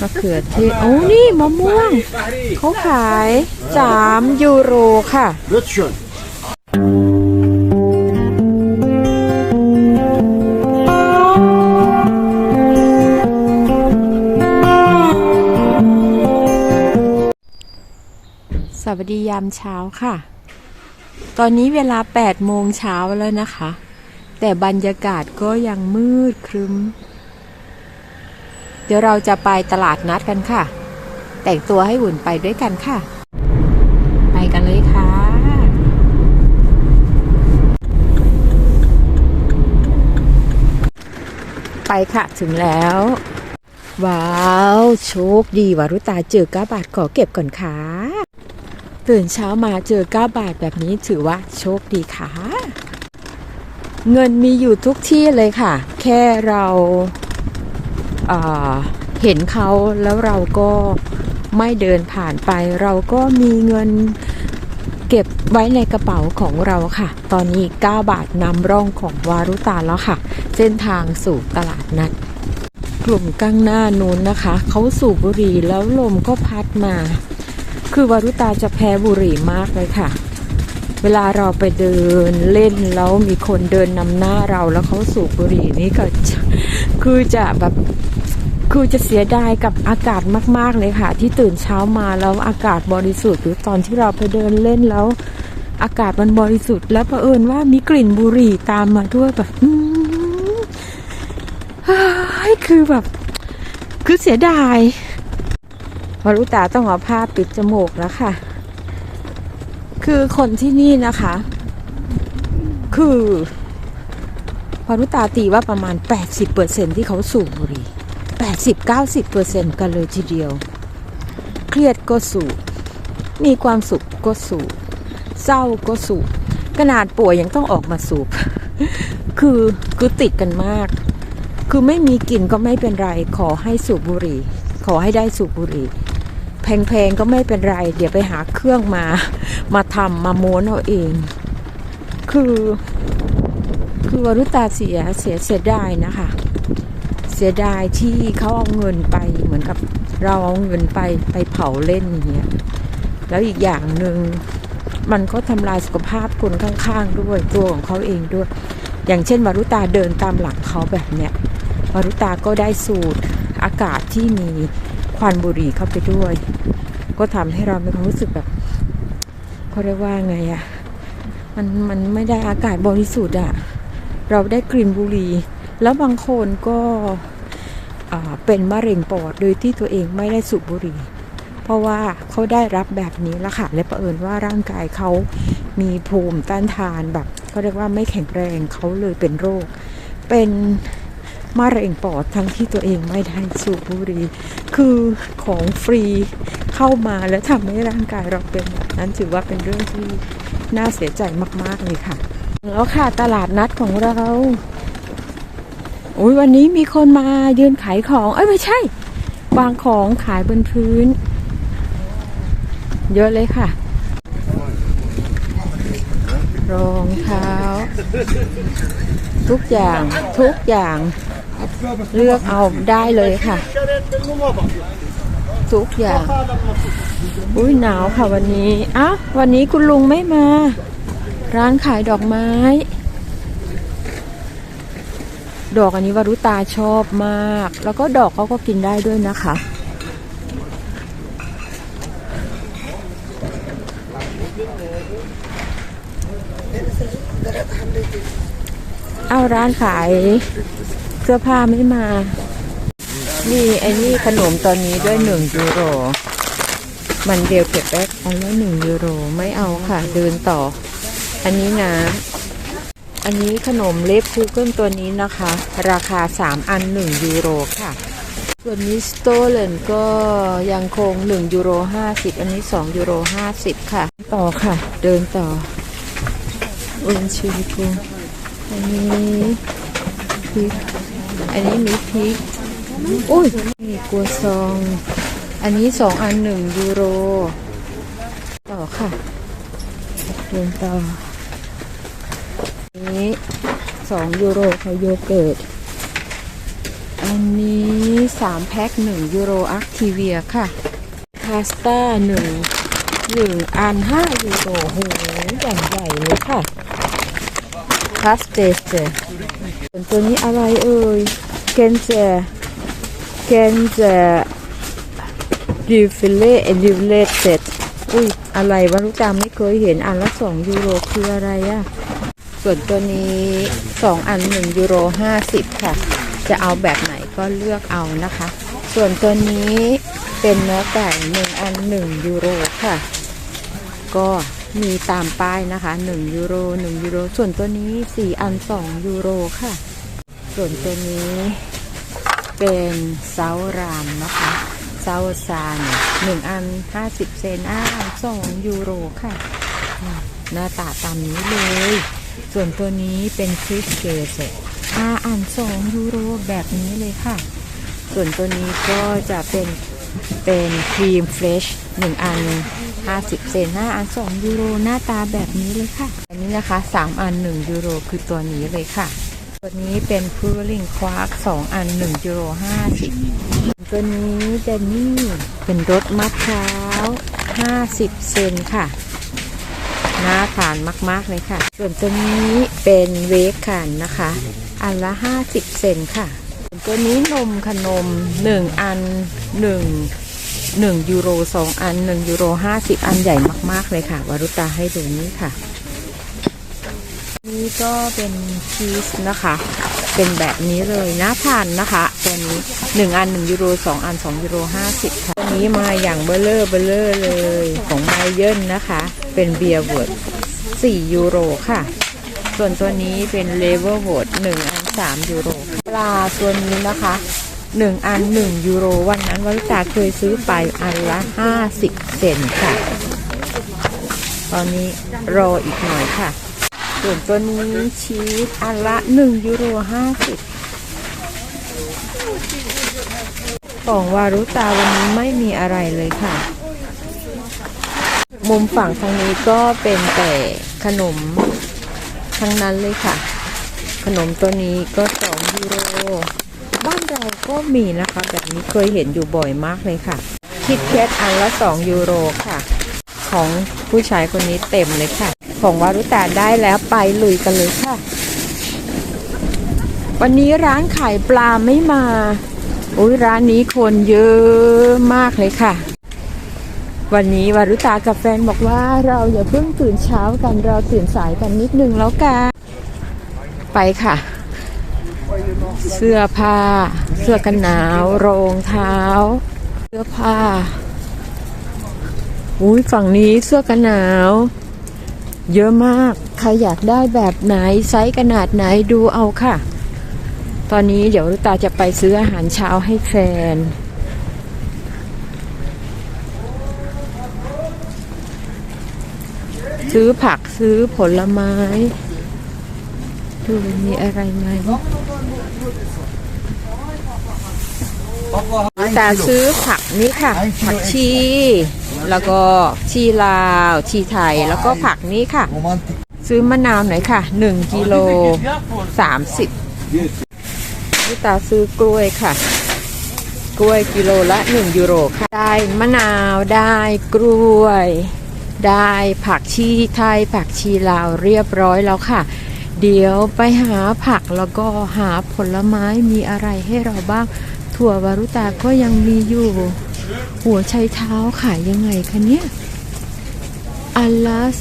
มะเขือเทศโอ้นี่มะม่วง เขาขายสามยูโรค่ะ Wird schon. สวัสดียามเช้าค่ะ ตอนนี้เวลา8โมงเช้าแล้วนะคะ แต่บรรยากาศก็ยังมืดครึ้ม เดี๋ยวเราจะไปตลาดนัดกันค่ะ แต่งตัวให้หุ่นไปด้วยกันค่ะ ไปกันเลยค่ะ ไปค่ะถึงแล้ว ว้าว โชคดีวารุตาเจอก้าบาทขอเก็บก่อนค่ะ ตื่นเช้ามาเจอ9บาทแบบนี้ถือว่าโชคดีค่ะ เงินมีอยู่ทุกที่เลยค่ะ แค่เรา เห็นเขาแล้วเราก็ไม่เดินผ่านไป เราก็มีเงินเก็บไว้ในกระเป๋าของเราค่ะ ตอนนี้ 9 บาทนำร่องของวารุตาแล้วค่ะ เส้นทางสู่ตลาดนัด กลุ่มก้างหน้านู้นนะคะ เขาสูบบุหรี่แล้วลมก็พัดมา คือวารุตาจะแพ้บุหรี่มากเลยค่ะ เวลาเราไปเดินเล่นแล้วมีคนเดินนำหน้าเราแล้วเขาสูบบุหรี่นี่ก็คือจะแบบ คือจะเสียดายกับอากาศมาก ๆ เลยค่ะ ที่ตื่นเช้ามาแล้วอากาศบริสุทธิ์หรือตอนที่เราไปเดินเล่นแล้ว อากาศมันบริสุทธิ์ แล้วเผอิญว่ามีกลิ่นบุหรี่ตามมาด้วยแบบอือคือแบบ คือเสียดายวารุตาต้องเอาผ้าปิดจมูกแล้วค่ะ คือคนที่นี่นะคะ คือวารุตาตีว่าประมาณ 80%ที่เขาสูบบุหรี่ 80-90%กันเลยทีเดียว เครียดก็สูบมีความสุขก็สูบเศร้าก็สูบขนาดป่วยยังต้องออกมาสูบ คือคือติดกันมาก คือไม่มีกลิ่นก็ไม่เป็นไร ขอให้สูบบุหรี่ ขอให้ได้สูบบุหรี่ แพงๆก็ไม่เป็นไร เดี๋ยวไปหาเครื่องมา มาทำมาม้วนเอาเอง คือ คือวรุตาเสียเสียเสียดายนะคะ เสียดายที่เขาเอาเงินไปเหมือนกับเราเอาเงินไปไปเผาเล่นอย่างเงี้ยแล้วอีกอย่างหนึ่งมันก็ทำลายสุขภาพคนข้างๆด้วยตัวของเขาเองด้วย อย่างเช่นวรุตาเดินตามหลังเขาแบบเนี้ยวรุตาก็ได้สูดอากาศที่มีควันบุหรี่เข้าไปด้วย ก็ทำให้เรามีความรู้สึกแบบเขาเรียกว่าไงอะมันมันไม่ได้อากาศบริสุทธิ์อะเราได้กลิ่นบุหรี่ แล้วบางคนก็เป็นมะเร็งปอดโดยที่ตัวเองไม่ได้สูบบุหรี่ เพราะว่าเขาได้รับแบบนี้แล้วค่ะและประเอิญว่าร่างกายเขามีภูมิต้านทานแบบเขาเรียกว่าไม่แข็งแรงเขาเลยเป็นโรค เป็นมะเร็งปอดทั้งที่ตัวเองไม่ได้สูบบุหรี่คือของฟรีเข้ามาแล้วทำให้ร่างกายเราเป็นแบบนั้นถือว่าเป็นเรื่องที่น่าเสียใจมาก ๆ เลยค่ะ แล้วค่ะตลาดนัดของเรา อุ้ยวันนี้มีคนมายืนขายของ เอ้ยไม่ใช่ วางของขายบนพื้น เยอะเลยค่ะ รองเท้า ทุกอย่างทุกอย่างเลือกเอาได้เลยค่ะ ทุกอย่าง อุ้ยหนาวค่ะวันนี้อ้าววันนี้คุณลุงไม่มา ร้านขายดอกไม้ ดอกอันนี้วารุตาชอบมาก แล้วก็ดอกเขาก็กินได้ด้วยนะคะ เอาร้านขายเสื้อผ้าไม่มา นี่ไอ้นี่ขนมตอนนี้ด้วยหนึ่งยูโร มันเดียวเก็บแบ็กอันละหนึ่งยูโรไม่เอาค่ะ เดินต่อ อันนี้นะ อันนี้ขนมเล็บคูเกิลตัวนี้นะคะ ราคา 3 อัน 1 ยูโรค่ะ ส่วนนี้สโตเลนก็ยังคง 1 ยูโร 50 อันนี้ 2 ยูโร 50 ค่ะ ต่อค่ะ เดินต่ออุนชิลิกุอันนี้พริกอันนี้มีพริกอุ้ยนี่กัวซอง อันนี้ 2 อัน 1 ยูโร ต่อค่ะ เดินต่อ นี้สองยูโรค่ะโยเกิร์ต อันนี้สามแพ็คหนึ่งยูโรอัคทีเวียค่ะ พาสต้าหนึ่งหนึ่งอันห้ายูโรโหอย่างใหญ่เลยค่ะพาสเตสเจส่วนตัวนี้อะไรเอ่ยเกนเจเกนเจดิฟิเล่ดิฟิเล่เซ็ตอุ้ยอะไรวะลูกตาไม่เคยเห็นอันละสองยูโรคืออะไรอะ ส่วนตัวนี้สองอันหนึ่งยูโรห้าสิบค่ะ จะเอาแบบไหนก็เลือกเอานะคะ ส่วนตัวนี้เป็นเนื้อไก่หนึ่งอันหนึ่งยูโรค่ะ ก็มีตามป้ายนะคะ 1 ยูโร 1 ยูโร ส่วนตัวนี้ 4 อัน 2 ยูโรค่ะ ส่วนตัวนี้เป็นเซารามนะคะเซาซานหนึ่งอัน 50 เซนต์อ่า2ยูโรค่ะ หน้าตาตามนี้เลย ส่วนตัวนี้เป็นคริสเกสอาอัน2ยูโรแบบนี้เลยค่ะ ส่วนตัวนี้ก็จะเป็นเป็นครีมเฟรชหนึ่งอัน 50 เซนห้าอัน 2 ยูโรหน้าตาแบบนี้เลยค่ะ อันนี้นะคะ 3 อัน 1 ยูโรคือตัวนี้เลยค่ะ ตัวนี้เป็นพูลิงควาร์ก2อัน 1 ยูโร50 ตัวนี้เจนนี่เป็นรสมะพร้าว 50 เซนค่ะ น่าทานมาก ๆ เลยค่ะ ส่วนตัวนี้เป็นเวฟคันนะคะ อันละ 50 เซนค่ะ ส่วนตัวนี้นมขนม 1 อัน 1 1 ยูโร 2 อัน 1 ยูโร 50 อันใหญ่มาก ๆ เลยค่ะ วารุตาให้ดูนี้ค่ะ นี่ก็เป็นชีสนะคะ เป็นแบบนี้เลยน่าทานนะคะ ตัวนี้ 1 อัน 1 ยูโร 2 อัน 2 ยูโร 50 ค่ะตัวนี้มาอย่างเบลเลอร์เบลเลอร์เลยของไมเยิลนะคะ เป็นเบียร์เวิร์ด4ยูโรค่ะ ส่วนตัวนี้เป็นเลเวอร์โหวด1อัน 3 ยูโรปลาตัวนี้นะคะ1อัน1ยูโรวันนั้นวริตาเคยซื้อไปอันละ50เซนค่ะ ตอนนี้รออีกหน่อยค่ะ ส่วนตัวนี้ชีสอันละ1ยูโร50ของวารุตาวันนี้ไม่มีอะไรเลยค่ะ มุมฝั่งทางนี้ก็เป็นแต่ขนมทั้งนั้นเลยค่ะ ขนมตัวนี้ก็2ยูโร บ้านเราก็มีนะคะ แบบนี้เคยเห็นอยู่บ่อยมากเลยค่ะ คิดแคทอันละ2ยูโรค่ะ ของผู้ชายคนนี้เต็มเลยค่ะ ของวารุตาได้แล้วไปลุยกันเลยค่ะ วันนี้ร้านขายปลาไม่มาอุ้ยร้านนี้คนเยอะมากเลยค่ะ วันนี้วารุตากับแฟนบอกว่าเราอย่าเพิ่งตื่นเช้ากันเราตื่นสายกันนิดนึงแล้วกันไปค่ะ เสื้อผ้า เสื้อกันหนาว รองเท้า เสื้อผ้าอุ้ยฝั่งนี้เสื้อกันหนาว เยอะมาก ใครอยากได้แบบไหนไซส์ขนาดไหนดูเอาค่ะ ตอนนี้เดี๋ยวรุตาจะไปซื้ออาหารเช้าให้แฟน ซื้อผักซื้อผลไม้ ดูมีอะไรไหมตาซื้อผักนี่ค่ะ ผักชี แล้วก็ชีลาว ชีไทยแล้วก็ผักนี้ค่ะ ซื้อมะนาวหน่อยค่ะ 1กิโล30นี่ตาซื้อกล้วยค่ะ กล้วยกิโลละ 1 ยูโรค่ะ ได้มะนาวได้กล้วย ได้ผักชีไทย ผักชีลาวเรียบร้อยแล้วค่ะเดี๋ยวไปหาผักแล้วก็หาผลไม้มีอะไรให้เราบ้าง ถั่ววารุตาก็ยังมีอยู่ หัวไชเท้าขายยังไงคะเนี่ยอัลลัส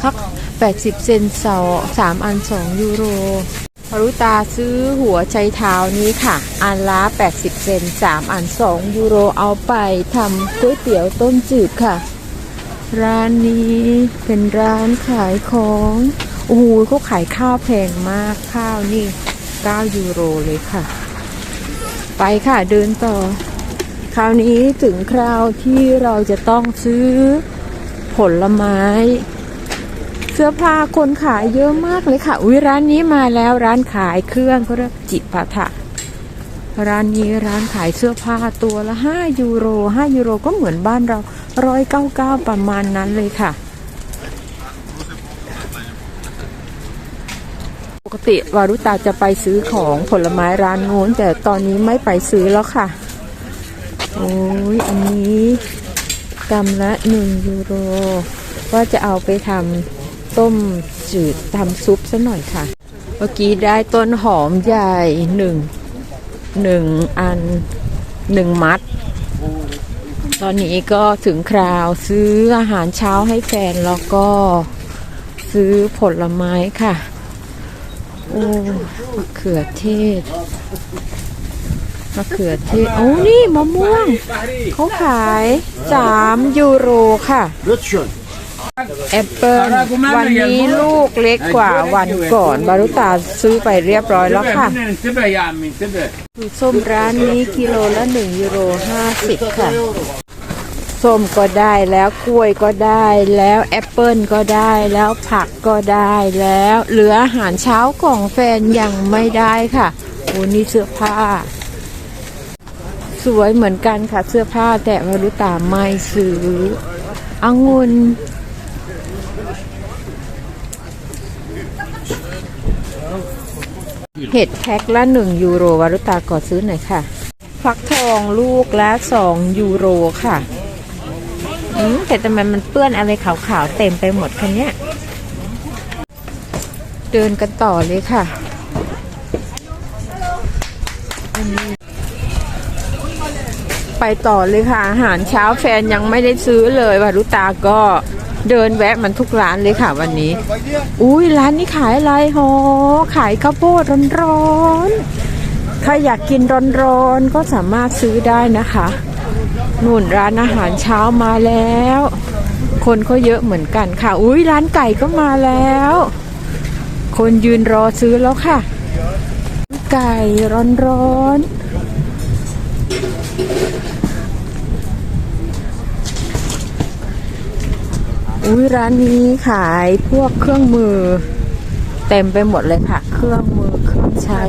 พัก80 เซนสาสามอัน 2 ยูโรวารุตาซื้อหัวไชเท้านี้ค่ะ อันละ 80 เซน3อัน 2 ยูโรเอาไปทำก๋วยเตี๋ยวต้มจืดค่ะ ร้านนี้เป็นร้านขายของโอ้โหเขาขายข้าวแพงมากข้าวนี่ 9 ยูโรเลยค่ะ ไปค่ะเดินต่อ คราวนี้ถึงคราวที่เราจะต้องซื้อผลไม้ เสื้อผ้าคนขายเยอะมากเลยค่ะอุ้ยร้านนี้มาแล้วร้านขายเครื่องเขาเรียกจิปาถะร้านนี้ร้านขายเสื้อผ้าตัวละ 5 ยูโร 5 ยูโรก็เหมือนบ้านเรา199ประมาณนั้นเลยค่ะปกกติวารุตาจะไปซื้อของผลไม้ร้านโน้นแต่ตอนนี้ไม่ไปซื้อแล้วค่ะ โอ้ยอันนี้กำละหนึ่งยูโรว่าจะเอาไปทำต้มจืดทำซุปซะหน่อยค่ะ เมื่อกี้ได้ต้นหอมใหญ่หนึ่งหนึ่งอันหนึ่งมัด ตอนนี้ก็ถึงคราวซื้ออาหารเช้าให้แฟนแล้วก็ซื้อผลไม้ค่ะ โอ้มะเขือเทศ มะเขือเทศโอ้นี่มะม่วงเขาขายสามยูโรค่ะแอปเปิลวันนี้ลูกเล็กกว่าวันก่อนบารุตาซื้อไปเรียบร้อยแล้วค่ะส้มร้านนี้กิโลละหนึ่งยูโรห้าสิบค่ะส้มก็ได้แล้วกล้วยก็ได้แล้วแอปเปิลก็ได้แล้วผักก็ได้แล้ว เหลืออาหารเช้าของแฟนยังไม่ได้ค่ะโอ้นี่เสื้อผ้า สวยเหมือนกันค่ะเสื้อผ้าแต่วารุตาไม่ซื้อองุ่นเห็ดแพ็คละหนึ่งยูโรวารุตากอซื้อหน่อยค่ะ ฟักทองลูกละสองยูโรค่ะ อืมแต่ทำไมมันเปื้อนอะไรขาวๆ เต็มไปหมดคันเนี้ย เดินกันต่อเลยค่ะอันนี้ ไปต่อเลยค่ะ อาหารเช้าแฟนยังไม่ได้ซื้อเลยวารุตาก็เดินแวะมันทุกร้านเลยค่ะวันนี้ อุ้ยร้านนี้ขายอะไรหอขายข้าวโพดร้อนๆใครอยากกินร้อนๆก็สามารถซื้อได้นะคะนู่นร้านอาหารเช้ามาแล้ว คนก็เยอะเหมือนกันค่ะ อุ้ยร้านไก่ก็มาแล้ว คนยืนรอซื้อแล้วค่ะ ไก่ร้อนๆ อุ้ยร้านนี้ขายพวกเครื่องมือ เต็มไปหมดเลยค่ะ เครื่องมือเครื่องใช้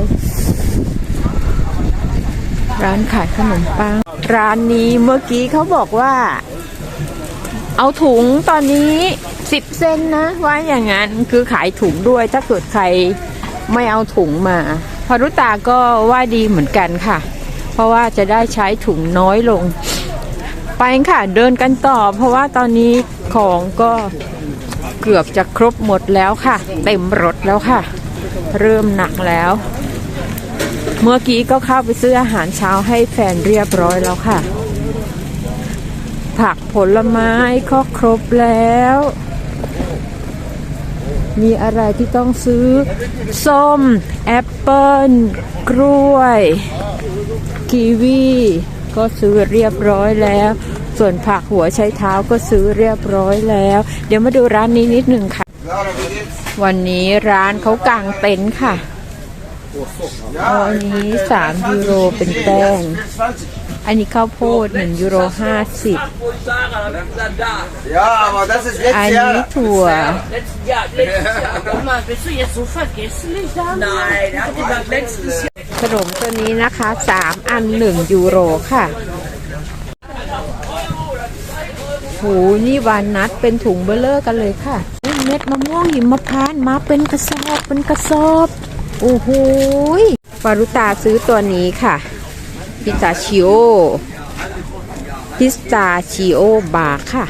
ร้านขายขนมปัง ร้านนี้เมื่อกี้เขาบอกว่า เอาถุงตอนนี้สิบเซนนะว่าอย่างนั้นคือขายถุงด้วยถ้าเกิดใครไม่เอาถุงมาพารุตาก็ว่าดีเหมือนกันค่ะ เพราะว่าจะได้ใช้ถุงน้อยลง ไปค่ะเดินกันต่อ เพราะว่าตอนนี้ ของก็เกือบจะครบหมดแล้วค่ะ เต็มรถแล้วค่ะ เริ่มหนักแล้ว เมื่อกี้ก็เข้าไปซื้ออาหารเช้าให้แฟนเรียบร้อยแล้วค่ะ ผักผลไม้ก็ครบแล้ว มีอะไรที่ต้องซื้อ ส้ม แอปเปิลกล้วย กีวี ก็ซื้อเรียบร้อยแล้ว ส่วนผักหัวไชเท้าก็ซื้อเรียบร้อยแล้ว เดี๋ยวมาดูร้านนี้นิดหนึ่งค่ะ วันนี้ร้านเขากางเต็นท์ค่ะอันนี้สามยูโรเป็นแป้งอันนี้ข้าวโพดหนึ่งยูโรห้าสิบอันนี้ถั่ว ขนมตัวนี้นะคะสามอันหนึ่งยูโรค่ะโหนี่วานนัดเป็นถุงเบลเลอร์กันเลยค่ะ เม็ดมะม่วงหิมพานต์มาเป็นกระสอบเป็นกระสอบโอ้โหยปารุตาซื้อตัวนี้ค่ะ พิซาชิโอ พิสตาชิโอบาร์ค่ะ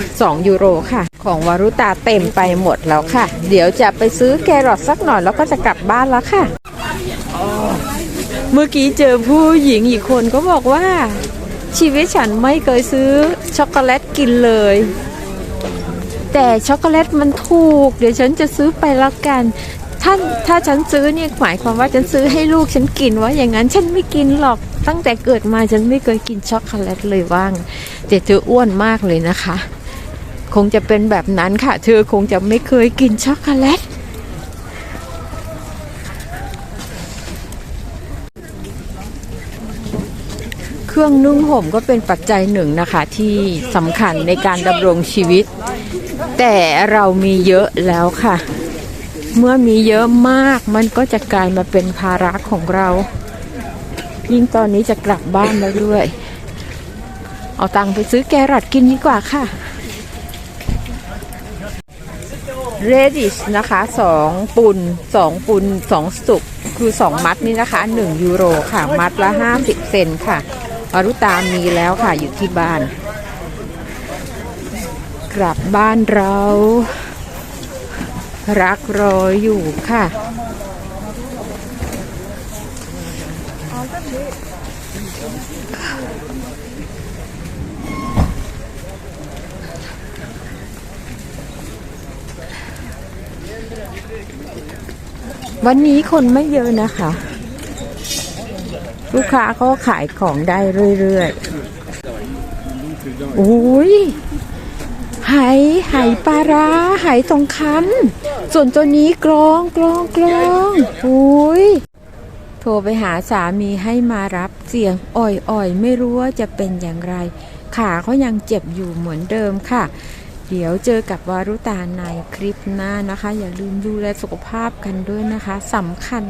2 ยูโรค่ะ ของวารุตาเต็มไปหมดแล้วค่ะ เดี๋ยวจะไปซื้อแครอทสักหน่อยแล้วก็จะกลับบ้านแล้วค่ะ เมื่อกี้เจอผู้หญิงอีกคนก็บอกว่า ชีวิตฉันไม่เคยซื้อช็อกโกแลตกินเลย แต่ช็อกโกแลตมันถูก เดี๋ยวฉันจะซื้อไปแล้วกันถ้าถ้าฉันซื้อเนี่ยหมายความว่าฉันซื้อให้ลูกฉันกินว่าอย่างนั้นฉันไม่กินหรอกตั้งแต่เกิดมาฉันไม่เคยกินช็อกโกแลตเลยว่างแต่เธออ้วนมากเลยนะคะ คงจะเป็นแบบนั้นค่ะ เธอคงจะไม่เคยกินช็อกโกแลต เครื่องนุ่งห่มก็เป็นปัจจัยหนึ่งนะคะที่สำคัญในการดำรงชีวิต แต่เรามีเยอะแล้วค่ะ เมื่อมีเยอะมากมันก็จะกลายมาเป็นภาระของเรา ยิ่งตอนนี้จะกลับบ้านแล้วด้วย เอาตังค์ไปซื้อแกรอทกินดีกว่าค่ะเรดิชนะคะสองปุนสองปุนสองสุกคือสองมัดนี่นะคะหนึ่งยูโรค่ะ มัดละห้าสิบเซนค่ะ วารุตามีแล้วค่ะอยู่ที่บ้าน กลับบ้านเรา รักรออยู่ค่ะวันนี้คนไม่เยอะนะคะ ลูกค้าก็ขายของได้เรื่อยๆโอ้ยไหไหปลาร้าไหทองคำส่วนตัวนี้กลองกลองกลองโอ้ยโทรไปหาสามีให้มารับเสียงอ่อยๆ ไม่รู้ว่าจะเป็นอย่างไร ขาเขายังเจ็บอยู่เหมือนเดิมค่ะ เดี๋ยวเจอกับวารุตาในคลิปหน้านะคะ อย่าลืมดูแลสุขภาพกันด้วยนะคะสำคัญ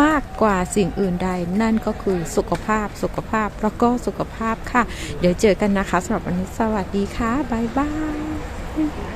มาก ๆกว่าสิ่งอื่นใด นั่นก็คือสุขภาพสุขภาพแล้วก็สุขภาพค่ะ เดี๋ยวเจอกันนะคะสำหรับวันนี้สวัสดีค่ะบ๊ายบาย